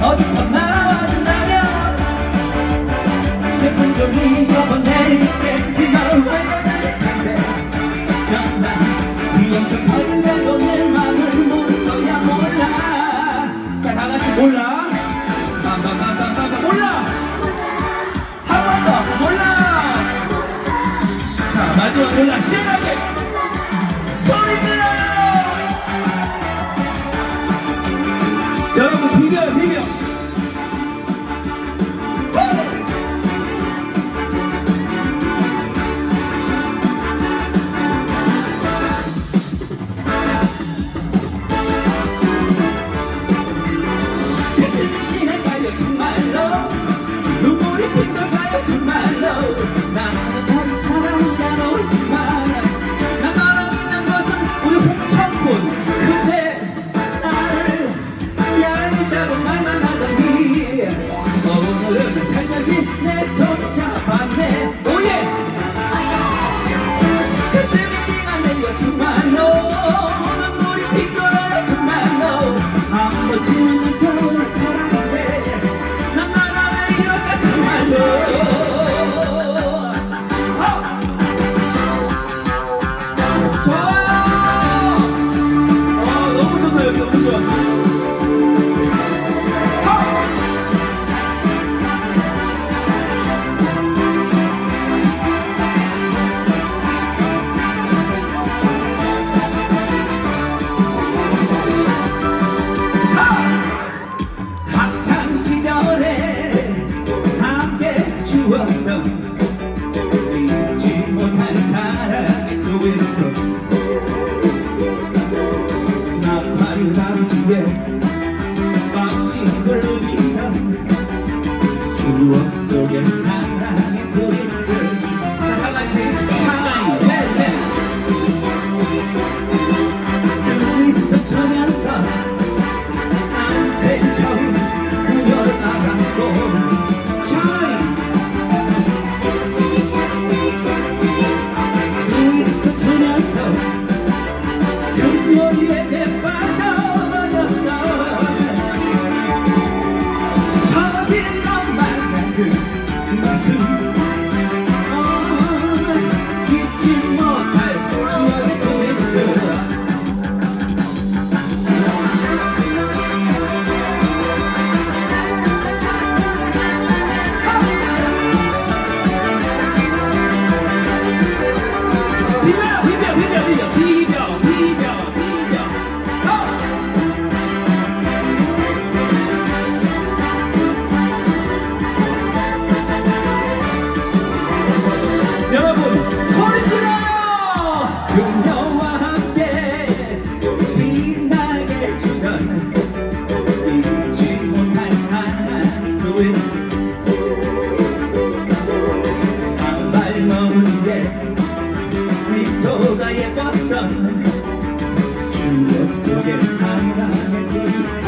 어디서 나와준다면 제품 그 좀 잊어버내릴게 그걸 왜그러는데 정말 위험 좀 허든데도 내 맘을 모를 거야 몰라. 자 다같이 몰라? 빰빰빰빰빰 몰라! 한 번 더 몰라! 자 마지막 몰라 시원하게 소리 속에 사랑의 불을 그 다 같이 샤이 샤이. 그녀와 함께 신나게 추던 잊지 못할 사랑 그의 한발 머문 게 미소가 예뻤던 추억 속의 사랑의